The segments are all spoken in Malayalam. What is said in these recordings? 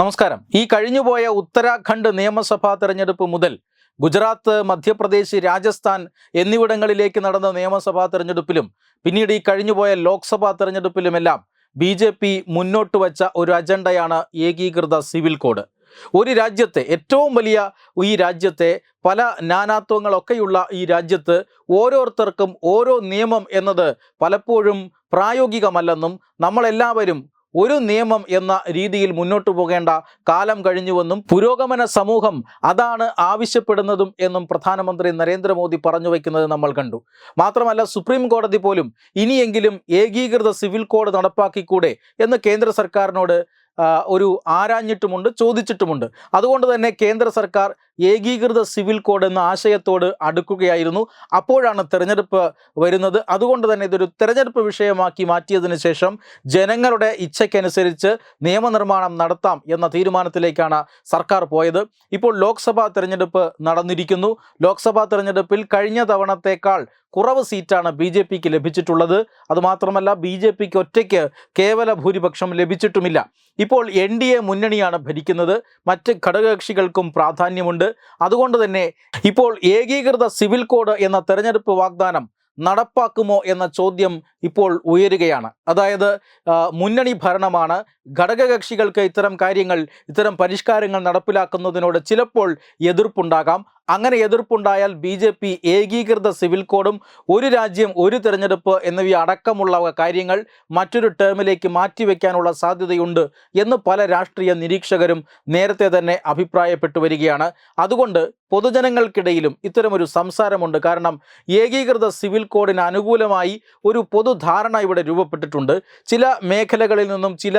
നമസ്കാരം. ഈ കഴിഞ്ഞുപോയ ഉത്തരാഖണ്ഡ് നിയമസഭാ തെരഞ്ഞെടുപ്പ് മുതൽ ഗുജറാത്ത് മധ്യപ്രദേശ് രാജസ്ഥാൻ എന്നിവിടങ്ങളിലേക്ക് നടന്ന നിയമസഭാ തെരഞ്ഞെടുപ്പിലും പിന്നീട് ഈ കഴിഞ്ഞുപോയ ലോക്സഭാ തെരഞ്ഞെടുപ്പിലുമെല്ലാം ബി ജെ പി മുന്നോട്ട് വച്ച ഒരു അജണ്ടയാണ് ഏകീകൃത സിവിൽ കോഡ്. ഒരു രാജ്യത്തെ ഏറ്റവും വലിയ ഈ രാജ്യത്തെ പല നാനാത്വങ്ങളൊക്കെയുള്ള ഈ രാജ്യത്ത് ഓരോരുത്തർക്കും ഓരോ നിയമം എന്നത് പലപ്പോഴും പ്രായോഗികമല്ലെന്നും നമ്മളെല്ലാവരും ഒരു നിയമം എന്ന രീതിയിൽ മുന്നോട്ടു പോകേണ്ട കാലം കഴിഞ്ഞുവെന്നും പുരോഗമന സമൂഹം അതാണ് ആവശ്യപ്പെടുന്നതും എന്നും പ്രധാനമന്ത്രി നരേന്ദ്രമോദി പറഞ്ഞു വയ്ക്കുന്നത് നമ്മൾ കണ്ടു. മാത്രമല്ല സുപ്രീം കോടതി പോലും ഇനിയെങ്കിലും ഏകീകൃത സിവിൽ കോഡ് നടപ്പാക്കിക്കൂടെ എന്ന് കേന്ദ്ര സർക്കാരിനോട് ഒരു ആരാഞ്ഞിട്ടുമുണ്ട് ചോദിച്ചിട്ടുമുണ്ട്. അതുകൊണ്ട് തന്നെ കേന്ദ്ര സർക്കാർ ഏകീകൃത സിവിൽ കോഡ് എന്ന ആശയത്തോട് അടുക്കുകയായിരുന്നു. അപ്പോഴാണ് തെരഞ്ഞെടുപ്പ് വരുന്നത്. അതുകൊണ്ട് തന്നെ ഇതൊരു തെരഞ്ഞെടുപ്പ് വിഷയമാക്കി മാറ്റിയതിനു ശേഷം ജനങ്ങളുടെ ഇച്ഛയ്ക്കനുസരിച്ച് നിയമനിർമ്മാണം നടത്താം എന്ന തീരുമാനത്തിലേക്കാണ് സർക്കാർ പോയത്. ഇപ്പോൾ ലോക്സഭാ തെരഞ്ഞെടുപ്പ് നടന്നിരിക്കുന്നു. ലോക്സഭാ തെരഞ്ഞെടുപ്പിൽ കഴിഞ്ഞ തവണത്തേക്കാൾ കുറവ് സീറ്റാണ് ബി ജെ പിക്ക് ലഭിച്ചിട്ടുള്ളത്. അതുമാത്രമല്ല ബി ജെ പിക്ക് ഒറ്റയ്ക്ക് കേവല ഭൂരിപക്ഷം ലഭിച്ചിട്ടുമില്ല. ഇപ്പോൾ എൻ ഡി എ മുന്നണിയാണ് ഭരിക്കുന്നത്. മറ്റ് ഘടകകക്ഷികൾക്കും പ്രാധാന്യമുണ്ട്. അതുകൊണ്ട് തന്നെ ഇപ്പോൾ ഏകീകൃത സിവിൽ കോഡ് എന്ന തെരഞ്ഞെടുപ്പ് വാഗ്ദാനം നടപ്പാക്കുമോ എന്ന ചോദ്യം ഇപ്പോൾ ഉയരുകയാണ്. അതായത് മുന്നണി ഭരണമാണ്. ഘടകകക്ഷികൾക്ക് ഇത്തരം കാര്യങ്ങൾ ഇത്തരം പരിഷ്കാരങ്ങൾ നടപ്പിലാക്കുന്നതിനോട് ചിലപ്പോൾ എതിർപ്പുണ്ടാകാം. അങ്ങനെ എതിർപ്പുണ്ടായാൽ ബി ജെ പി ഏകീകൃത സിവിൽ കോഡും ഒരു രാജ്യം ഒരു തെരഞ്ഞെടുപ്പ് എന്നിവ അടക്കമുള്ള കാര്യങ്ങൾ മറ്റൊരു ടേമിലേക്ക് മാറ്റിവെക്കാനുള്ള സാധ്യതയുണ്ട് എന്ന് പല രാഷ്ട്രീയ നിരീക്ഷകരും നേരത്തെ തന്നെ അഭിപ്രായപ്പെട്ടു വരികയാണ്. അതുകൊണ്ട് പൊതുജനങ്ങൾക്കിടയിലും ഇത്തരമൊരു സംസാരമുണ്ട്. കാരണം ഏകീകൃത സിവിൽ കോഡിന് അനുകൂലമായി ഒരു പൊതുധാരണ ഇവിടെ രൂപപ്പെട്ടിട്ടുണ്ട്. ചില മേഖലകളിൽ നിന്നും ചില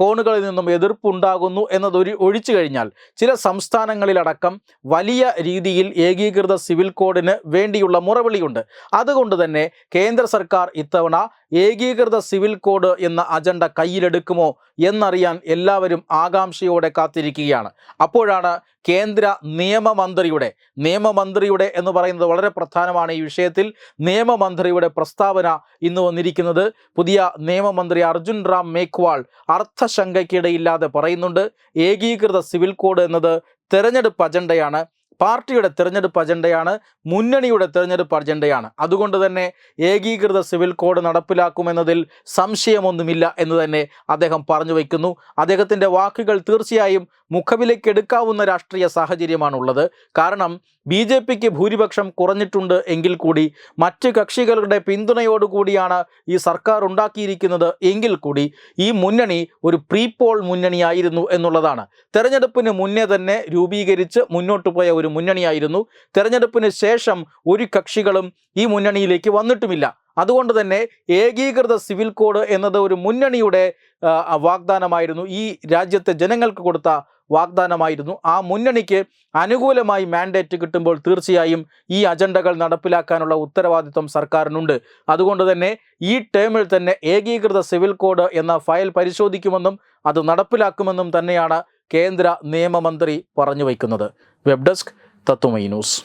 കോണുകളിൽ നിന്നും എതിർപ്പുണ്ടാകുന്നു എന്നതൊരു ഒഴിച്ചു കഴിഞ്ഞാൽ ചില സംസ്ഥാനങ്ങളിലടക്കം വലിയ രീതിയിൽ ഏകീകൃത സിവിൽ കോഡിന് വേണ്ടിയുള്ള മുറവിളിയുണ്ട്. അതുകൊണ്ട് തന്നെ കേന്ദ്ര സർക്കാർ ഇത്തവണ ഏകീകൃത സിവിൽ കോഡ് എന്ന അജണ്ട കയ്യിലെടുക്കുമോ എന്നറിയാൻ എല്ലാവരും ആകാംക്ഷയോടെ കാത്തിരിക്കുകയാണ്. അപ്പോഴാണ് കേന്ദ്ര നിയമമന്ത്രിയുടെ നിയമമന്ത്രിയുടെ എന്ന് പറയുന്നത് വളരെ പ്രധാനമാണ് ഈ വിഷയത്തിൽ. നിയമമന്ത്രിയുടെ പ്രസ്താവന ഇന്ന് വന്നിരിക്കുന്നത് പുതിയ നിയമമന്ത്രി അർജുൻ റാം മേഘ്വാൾ അർത്ഥശങ്കയ്ക്കിടയില്ലാതെ പറയുന്നുണ്ട്. ഏകീകൃത സിവിൽ കോഡ് എന്നത് തെരഞ്ഞെടുപ്പ് അജണ്ടയാണ്. പാർട്ടിയുടെ തിരഞ്ഞെടുപ്പ് അജണ്ടയാണ് മുന്നണിയുടെ തിരഞ്ഞെടുപ്പ് അജണ്ടയാണ്. അതുകൊണ്ട് തന്നെ ഏകീകൃത സിവിൽ കോഡ് നടപ്പിലാക്കുമെന്നതിൽ സംശയമൊന്നുമില്ല എന്ന് തന്നെ അദ്ദേഹം പറഞ്ഞു വയ്ക്കുന്നു. അദ്ദേഹത്തിന്റെ വാക്കുകൾ തീർച്ചയായും മുഖവിലേക്കെടുക്കാവുന്ന രാഷ്ട്രീയ സാഹചര്യമാണുള്ളത്. കാരണം ബി ജെ പിക്ക് ഭൂരിപക്ഷം കുറഞ്ഞിട്ടുണ്ട് എങ്കിൽ കൂടി മറ്റ് കക്ഷികളുടെ പിന്തുണയോടുകൂടിയാണ് ഈ സർക്കാർ ഉണ്ടാക്കിയിരിക്കുന്നത് എങ്കിൽ കൂടി ഈ മുന്നണി ഒരു പ്രീപോൾ മുന്നണിയായിരുന്നു എന്നുള്ളതാണ്. തെരഞ്ഞെടുപ്പിന് മുന്നേ തന്നെ രൂപീകരിച്ച് മുന്നോട്ട് പോയ ഒരു മുന്നണിയായിരുന്നു. തെരഞ്ഞെടുപ്പിന് ശേഷം ഒരു കക്ഷികളും ഈ മുന്നണിയിലേക്ക് വന്നിട്ടുമില്ല. അതുകൊണ്ട് തന്നെ ഏകീകൃത സിവിൽ കോഡ് എന്നത് ഒരു മുന്നണിയുടെ വാഗ്ദാനമായിരുന്നു ഈ രാജ്യത്തെ ജനങ്ങൾക്ക് കൊടുത്ത വാഗ്ദാനമായിരുന്നു. ആ മുന്നണിക്ക് അനുകൂലമായി മാൻഡേറ്റ് കിട്ടുമ്പോൾ തീർച്ചയായും ഈ അജണ്ടകൾ നടപ്പിലാക്കാനുള്ള ഉത്തരവാദിത്വം സർക്കാരിനുണ്ട്. അതുകൊണ്ട് തന്നെ ഈ ടേമിൽ തന്നെ ഏകീകൃത സിവിൽ കോഡ് എന്ന ഫയൽ പരിശോധിക്കുമെന്നും അത് നടപ്പിലാക്കുമെന്നും തന്നെയാണ് കേന്ദ്ര നിയമമന്ത്രി പറഞ്ഞു വയ്ക്കുന്നത്. വെബ് ഡെസ്ക് തത്വമൈ ന്യൂസ്